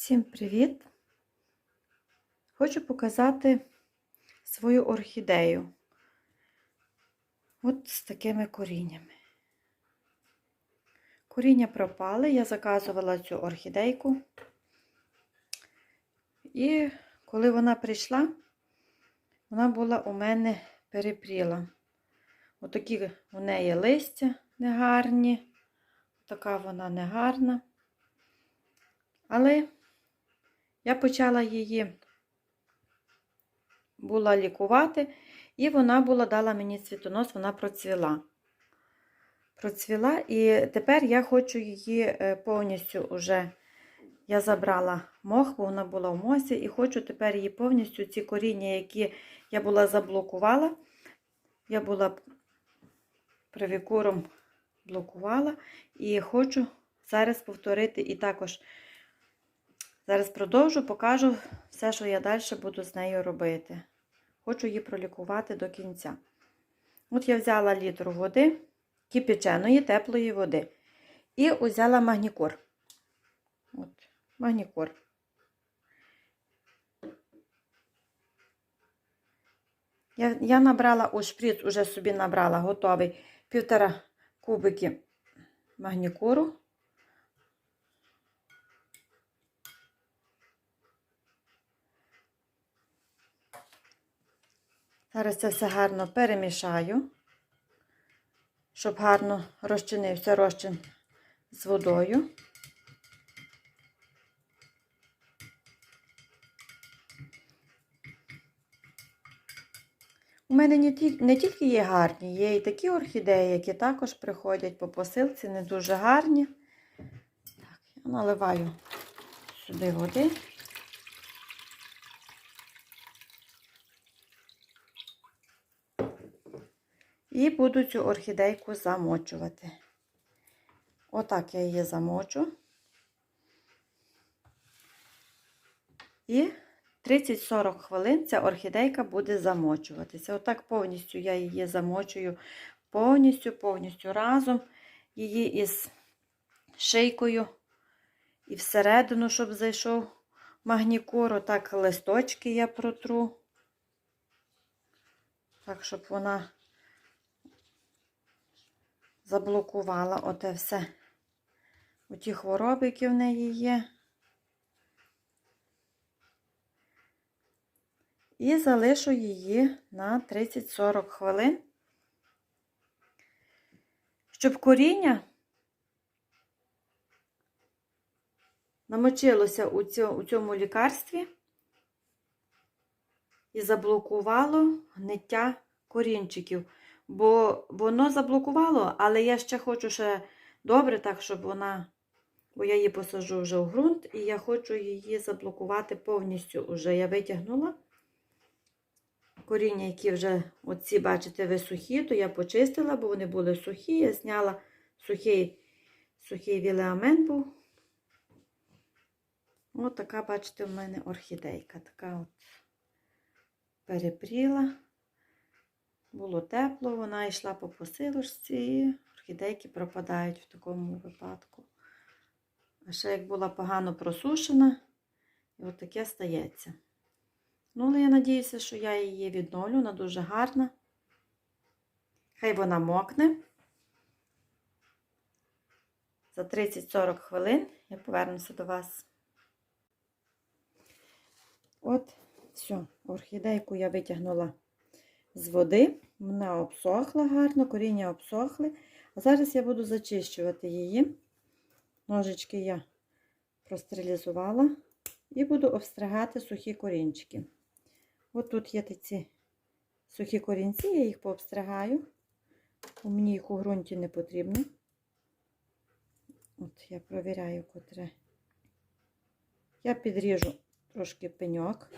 Всім привіт! Хочу показати свою орхідею. От з такими коріннями. Коріння пропали, я заказувала цю орхідейку. І коли вона прийшла, вона була у мене перепріла. Отакі у неї листя негарні, така вона негарна. Але я почала її була лікувати, і вона була дала мені цвітонос, вона процвіла. Процвіла, і тепер я хочу її е, повністю уже. Я забрала мох, бо вона була в мосі, і хочу тепер її повністю, ці коріння, які я була заблокувала, я була привікуром блокувала, і хочу зараз повторити і також. Зараз продовжу, покажу все, що я далі буду з нею робити. Хочу її пролікувати до кінця. От я взяла літр води, кипяченої, теплої води. І взяла магнікор. От, магнікор. Я, я набрала у шприц, уже собі набрала готовий півтора кубики магнікуру. Зараз це все гарно перемішаю, щоб гарно розчинився розчин з водою. У мене не, ті, не тільки є гарні, є і такі орхідеї, які також приходять по посилці, не дуже гарні. Так, я наливаю сюди води. І буду цю орхідейку замочувати. Отак я її замочу. І 30-40 хвилин ця орхідейка буде замочуватися. Отак повністю я її замочую, повністю, повністю разом її із шийкою і всередину, щоб зайшов магнікур. Отак листочки я протру. Так, щоб вона заблокувала оте все. Оті хвороби, які в неї є. І залишу її на 30-40 хвилин, щоб коріння намочилося у цьому лікарстві і заблокувало гниття корінчиків. Бо воно заблокувало, але я ще хочу ще добре, так, щоб вона, бо я її посажу вже в ґрунт, і я хочу її заблокувати повністю вже. Я витягнула коріння, які вже, оці, бачите, ви сухі, то я почистила, бо вони були сухі. Я зняла сухий сухий вілеамент був. Ось така, бачите, в мене орхідейка. Така от перепріла. Було тепло, вона йшла по посилочці, і орхідейки пропадають в такому випадку. А ще як була погано просушена, і от таке стається. Ну, але я надіюся, що я її відновлю, вона дуже гарна. Хай вона мокне. За 30-40 хвилин я повернуся до вас. От, все, орхідейку я витягнула з води. Вона обсохла гарно, коріння обсохли. А зараз я буду зачищувати її. Ножички я простерилізувала і буду обстригати сухі корінчики. От тут є ці сухі корінці, я їх пообстригаю. У мені їх у ґрунті не потрібно. От я провіряю, котре. Я підріжу трошки пеньок.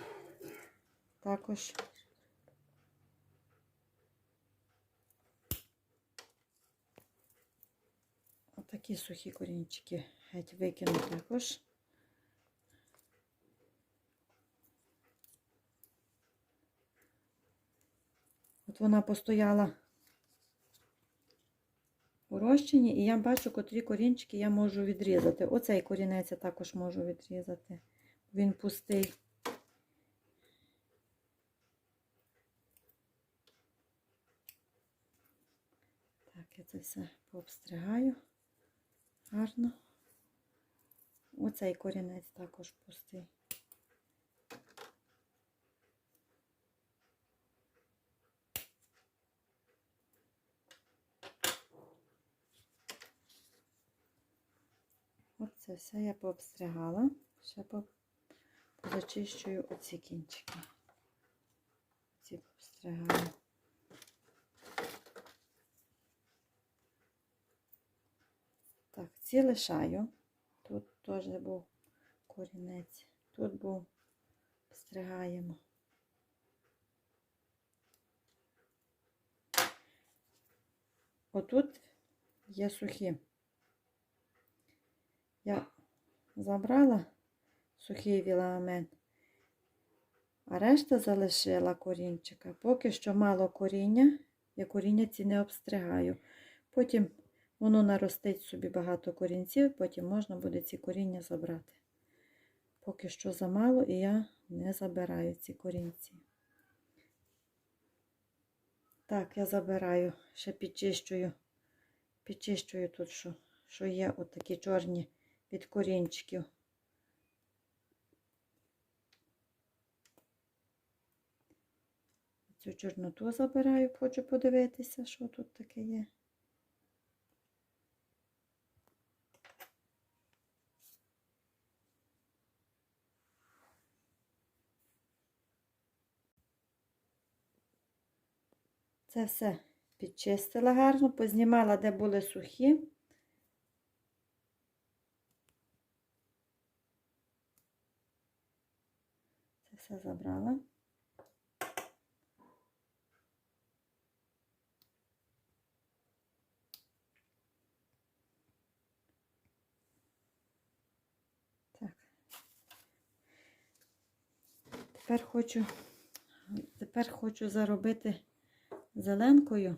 Також. Такі сухі корінчики геть викину також. От вона постояла у розчині, і я бачу, котрі корінчики я можу відрізати. Оцей корінець я також можу відрізати. він пустий. Так, я це все пообстригаю гарно. Оцей корінець також пустий. Оце все я пообстригала. Ще позачищую оці кінчики. Ці пообстригаю. Так, ці лишаю. Тут теж був корінець. Тут був стригаємо. Отут є сухі. Я забрала сухий віламен, а решта залишила корінчика. Поки що мало коріння, я коріння ці не обстригаю. Потім воно наростить собі багато корінців, потім можна буде ці коріння забрати. Поки що замало, і я не забираю ці корінці. Так, я забираю, ще підчищую, підчищую тут, що, що є отакі чорні від корінчиків. Цю чорноту забираю, хочу подивитися, що тут таке є. Це все підчистила гарно, познімала, де були сухі. Це все забрала. Тепер хочу, тепер хочу заробити зеленкою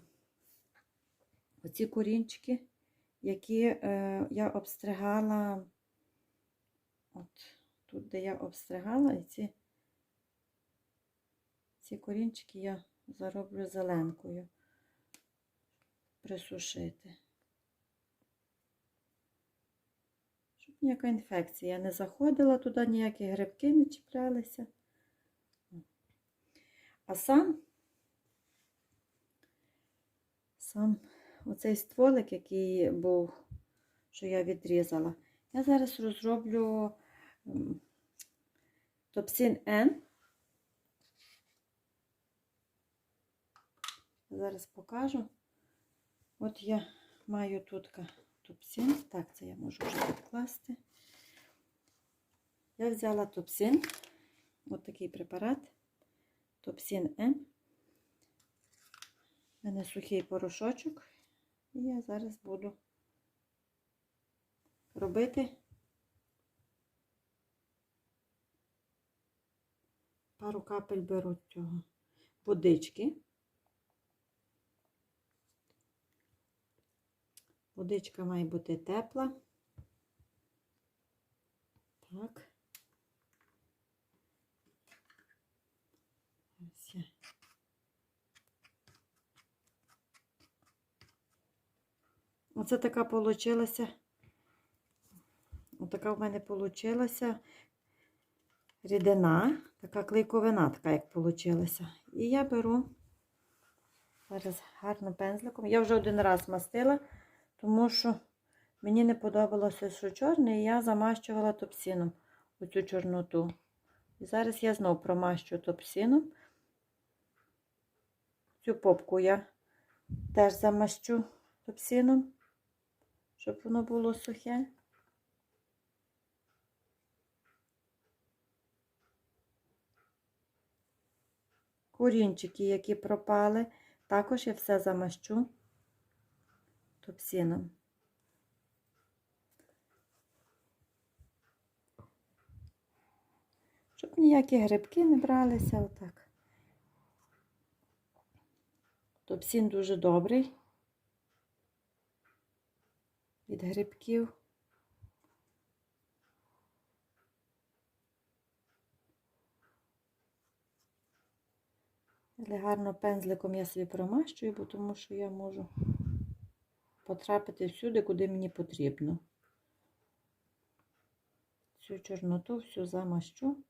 оці корінчики, які е, я обстригала, от тут, де я обстригала, і ці, ці корінчики я зароблю зеленкою присушити. Щоб ніяка інфекція не заходила туди, ніякі грибки не чіплялися. А сам сам оцей стволик, який був, що я відрізала, я зараз розроблю топсин N. Зараз покажу. От я маю тут топсин. Так, це я можу вже відкласти. Я взяла топсин, от такий препарат, топсин М. У мене сухий порошочок, і я зараз буду робити пару капель беру цього водички. Водичка має бути тепла. Так. Ось я. Оце така получилася. Отака в мене получилася рідина, така клейковина, така як получилася. І я беру зараз гарно пензликом. Я вже один раз мастила, тому що мені не подобалося, що чорне, і я замащувала топсином оцю чорноту. І зараз я знову промащу топсином. Цю попку я теж замащу топсином, щоб воно було сухе. Корінчики, які пропали, також я все замащу топсином. Щоб ніякі грибки не бралися отак. Топсін дуже добрий від грибків. Але гарно пензликом я собі промащую, тому що я можу потрапити всюди, куди мені потрібно. Цю чорноту всю замащу,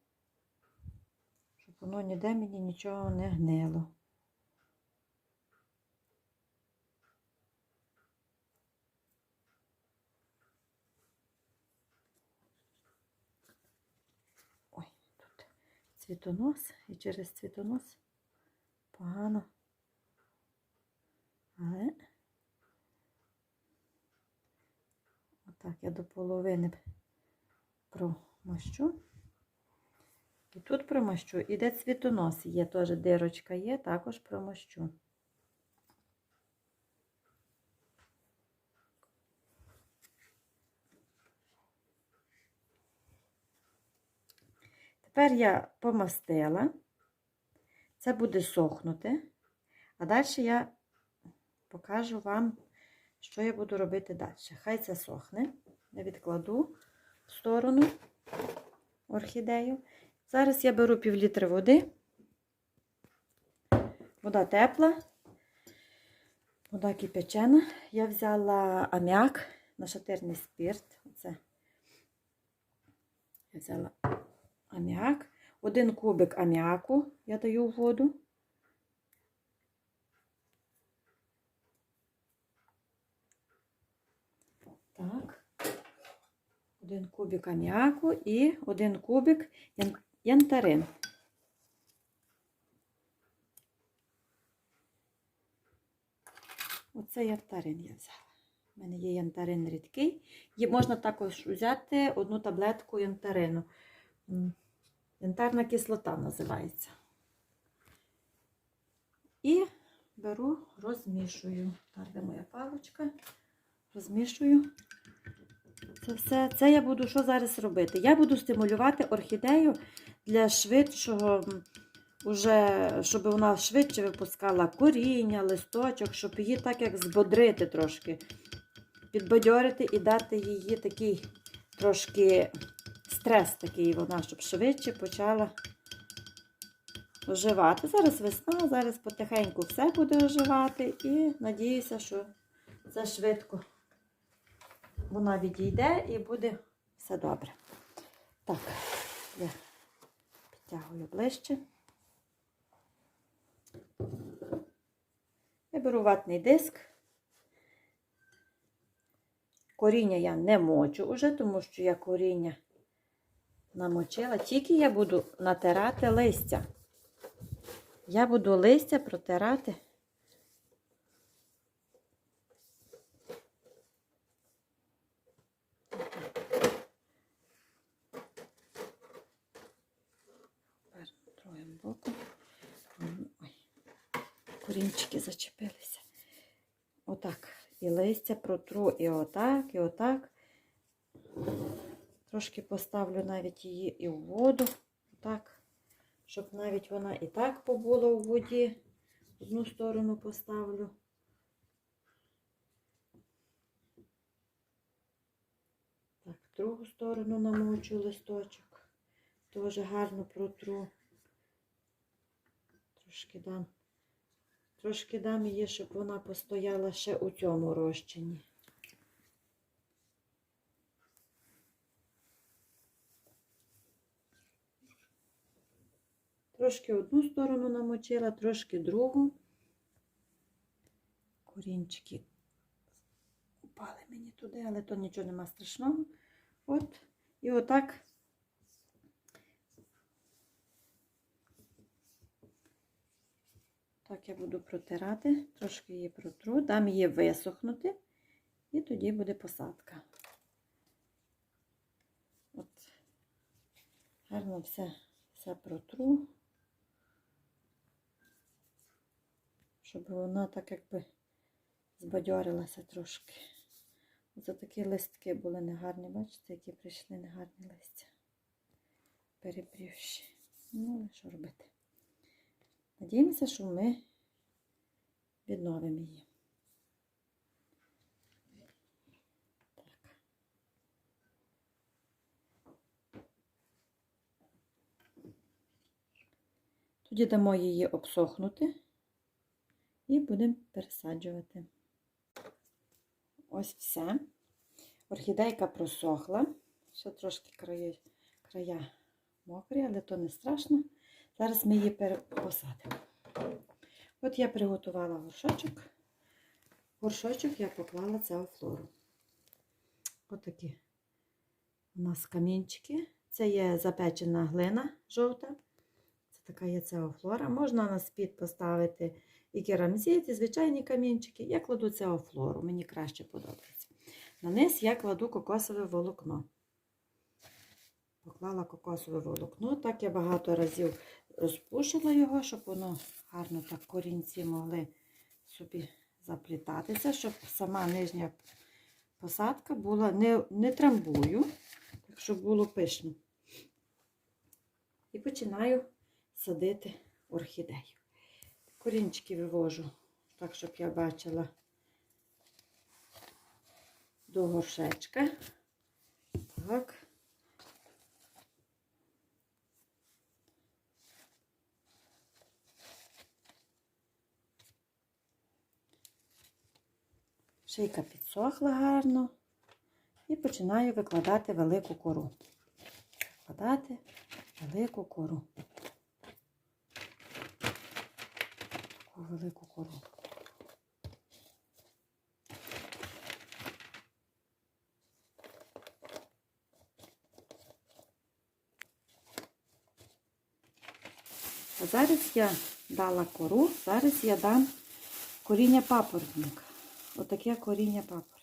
щоб воно ніде мені нічого не гнило. Цвітонос і через цвітонос погано. Але отак я до половини промощу. І тут промощу. І де цвітонос є, теж дирочка є, також промащу. Тепер я помастила. Це буде сохнути. А далі я покажу вам, що я буду робити далі. Хай це сохне. Я відкладу в сторону орхідею. Зараз я беру пів літри води. Вода тепла, вода кипячена. Я взяла аміак, нашатирний спирт. Оце. Я взяла аміак. Один кубик аміаку я даю в воду. Так. Один кубик аміаку і один кубик янтарин. Оце янтарин я взяла. У мене є янтарин рідкий. Є, можна також взяти одну таблетку янтарину. Янтарна кислота називається. І беру, розмішую. Так, де моя паличка. Розмішую. Це все. Це я буду що зараз робити? Я буду стимулювати орхідею для швидшого, уже, щоб вона швидше випускала коріння, листочок, щоб її так як збодрити трошки, підбадьорити і дати їй такий трошки стрес такий вона, щоб швидше почала оживати. Зараз весна, зараз потихеньку все буде оживати і надіюся, що це швидко вона відійде і буде все добре. Так, я підтягую ближче. Я беру ватний диск. Коріння я не мочу уже, тому що я коріння намочила. Тільки я буду натирати листя. Я буду листя протирати. Тепер другим боком. Корінчики зачепилися. Отак. І листя протру і отак, і отак. Трошки поставлю навіть її і в воду. Так, щоб навіть вона і так побула у воді. Одну сторону поставлю. Так, другу сторону намочу листочок. Теж гарно протру. Трошки дам. Трошки дам її, щоб вона постояла ще у цьому розчині. Трошки одну сторону намочила, трошки другу. Корінчики упали мені туди, але то нічого нема страшного. От, і отак. Так я буду протирати, трошки її протру, дам її висохнути, і тоді буде посадка. От, гарно все, все протру. Щоб вона так якби збадьорилася трошки. Оце такі листки були негарні, бачите, які прийшли негарні листя. Перепрівші. Ну, що робити? Надіємося, що ми відновимо її. Тоді дамо її обсохнути і будемо пересаджувати. Ось все. Орхідейка просохла. Ще трошки краї, края мокрі, але то не страшно. Зараз ми її посадимо. От я приготувала горшочок. Горшочок я поклала цеофлору. Отакі у нас камінчики. Це є запечена глина жовта. Це така є цеофлора. Можна на спід поставити і керамзит, і звичайні камінчики. Я кладу цеофлору, мені краще подобається. На низ я кладу кокосове волокно. Поклала кокосове волокно. Так я багато разів розпушила його, щоб воно гарно так корінці могли собі заплітатися, щоб сама нижня посадка була не, не трамбую, так щоб було пишно. І починаю садити орхідею. Корінчики вивожу так, щоб я бачила до горшечка. Так. Шийка підсохла гарно. І починаю викладати велику кору. Викладати велику кору. Таку велику кору. А зараз я дала кору, зараз я дам коріння папоротника. Отаке коріння папоротника.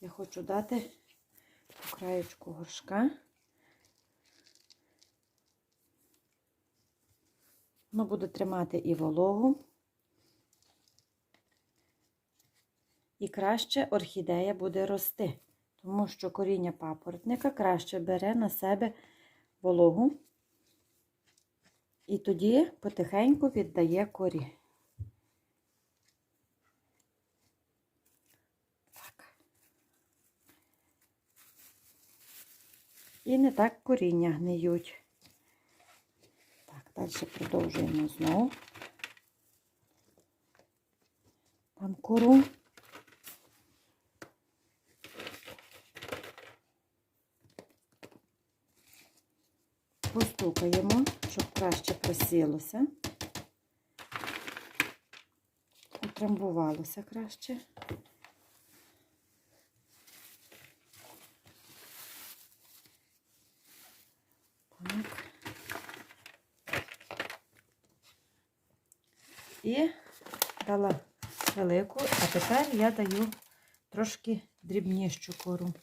Я хочу дати по краєчку горшка. Воно буде тримати і вологу. І краще орхідея буде рости, тому що коріння папоротника краще бере на себе вологу і тоді потихеньку віддає корі. Так. І не так коріння гниють. Далі продовжуємо знову. Там кору. Постукаємо, щоб краще просілося. Утрамбувалося краще. Так. І дала велику, а тепер я даю трошки дрібнішу кору.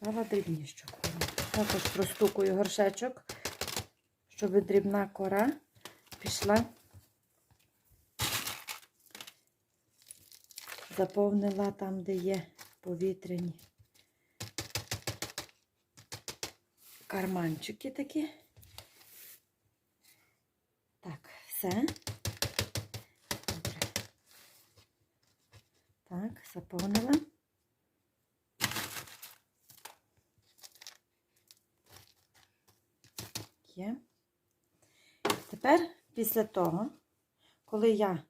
Дала дрібнішу кору. Також простукую горшечок, щоб дрібна кора пішла, заповнила там, де є повітряні карманчики такі. Так, все. Добре. Так, заповнила. Є. Тепер, після того, коли я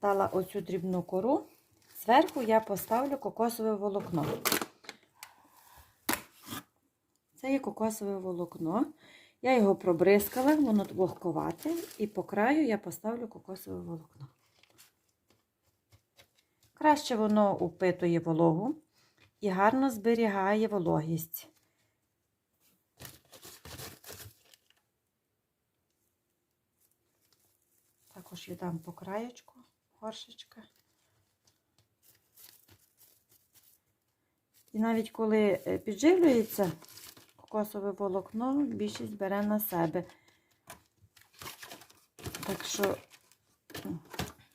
дала оцю дрібну кору, зверху я поставлю кокосове волокно. Це є кокосове волокно. Я його пробризкала, воно вогковате, і по краю я поставлю кокосове волокно. Краще воно упитує вологу і гарно зберігає вологість. Також я дам по краєчку горшечка. І навіть коли е, підживлюється кокосове волокно, більшість бере на себе. Так що м,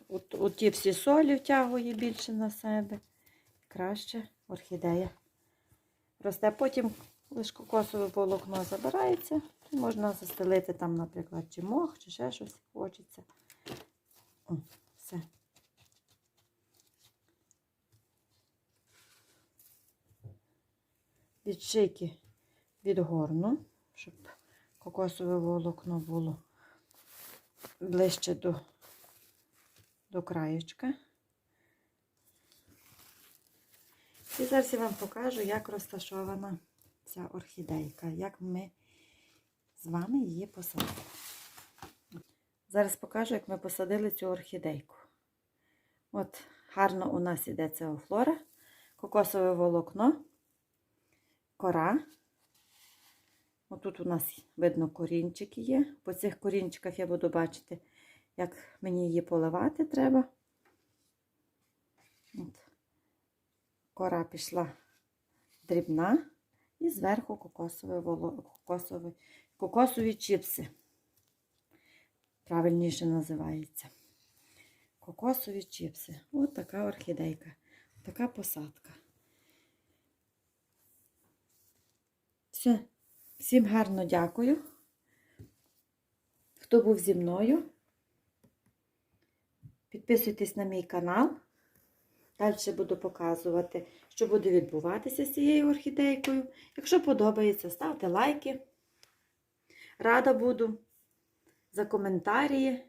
от, от ті всі солі втягує більше на себе. Краще орхідея росте. Потім ж кокосове волокно забирається, то можна застелити там, наприклад, чи мох, чи ще щось хочеться. О, все. Від шийки відгорну, щоб кокосове волокно було ближче до, до краєчка. І зараз я вам покажу, як розташована ця орхідейка, як ми з вами її посадили. Зараз покажу, як ми посадили цю орхідейку. От гарно у нас іде ця флора, кокосове волокно, кора. Отут у нас видно корінчики є. По цих корінчиках я буду бачити, як мені її поливати треба. От. Кора пішла дрібна і зверху кокосове воло... кокосові... кокосові чіпси. Правильніше називається. Кокосові чіпси. Ось така орхідейка. Така посадка. Все. Всім гарно дякую. Хто був зі мною. Підписуйтесь на мій канал. Далі буду показувати, що буде відбуватися з цією орхідейкою. Якщо подобається, ставте лайки. Рада буду за коментарі.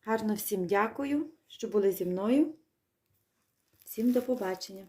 Гарно всім дякую, що були зі мною. Всім до побачення!